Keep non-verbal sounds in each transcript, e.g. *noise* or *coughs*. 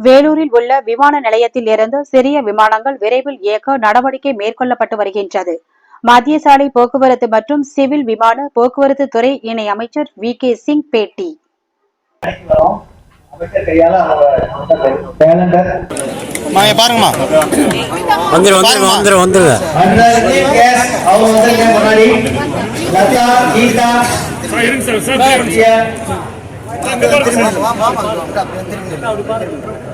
வேலூரில் உள்ள விமான நிலையத்தில் இருந்து சிறிய விமானங்கள் விரைவில் இயக்க நடவடிக்கை மேற்கொள்ளப்பட்டு வருகின்றது. மத்திய சாலை போக்குவரத்து மற்றும் சிவில் விமான போக்குவரத்து துறை இணை அமைச்சர் வி. கே. சிங் பேட்டி. வரும்.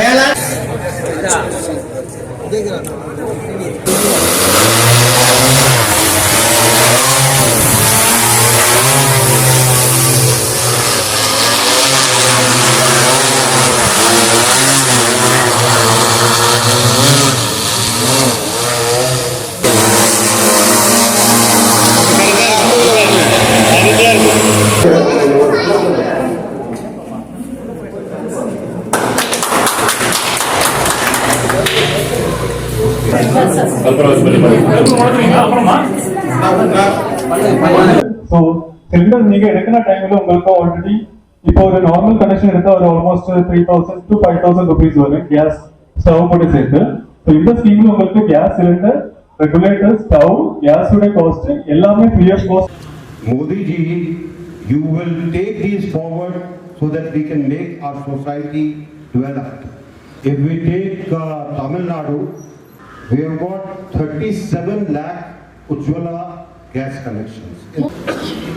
வேளாண் ஸோ சிலிண்டர் நீங்க எடுக்கிற டைம்ல உங்களுக்கு ஆல்ரெடி இப்போ ஒரு நார்மல் கனெக்ஷன் எடுத்தா ஒரு almost three thousand to five thousand rupees வரும் கேஸ் ஸ்டவ் போட்டு சேர்த்து ஸோ இந்த ஸ்கீம்ல உங்களுக்கு கேஸ் சிலிண்டர் ரெகுலேட்டர் ஸ்டவ் கேஸோட காஸ்ட் எல்லாமே free of cost Modi ji, you will take these forward so that we can make our society developed. If we take uh, Tamil Nadu, we have got 37 lakh Ujjwala gas connections.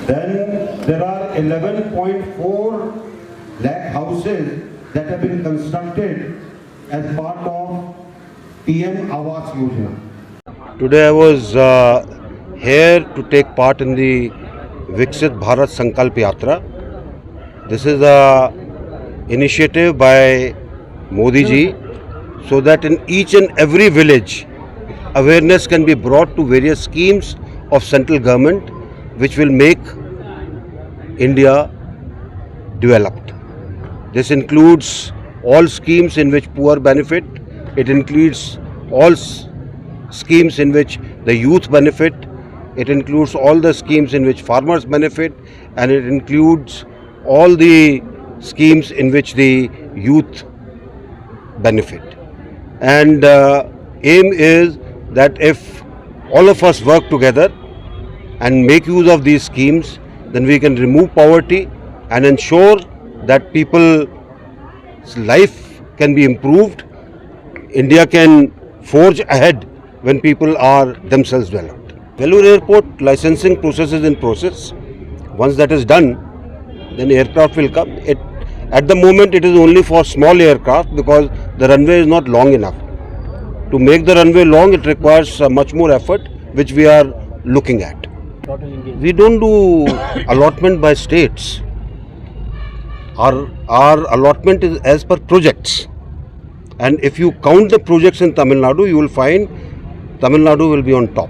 Then there are 11.4 lakh houses that have been constructed as part of PM Awas Yojana. Today I was uh, here to take part in the Viksit Bharat Sankalp Yatra. This is a initiative by Modi ji so that in each and every village awareness can be brought to various schemes of central government which will make India developed. This includes all schemes in which poor benefit, it includes all schemes in which the youth benefit, it includes all the schemes in which farmers benefit, and it includes all the schemes in which the youth benefit. And uh, aim is that if all of us work together and make use of these schemes, then we can remove poverty and ensure that people's life can be improved. India can forge ahead when people are themselves developed. Vellore Airport licensing process is in process. Once that is done, then aircraft will come. It, at the moment, it is only for small aircraft because the runway is not long enough. To make the runway long, it requires uh, much more effort, which we are looking at. We don't do *coughs* allotment by states. Our, our allotment is as per projects. And if you count the projects in Tamil Nadu, you will find Tamil Nadu will be on top.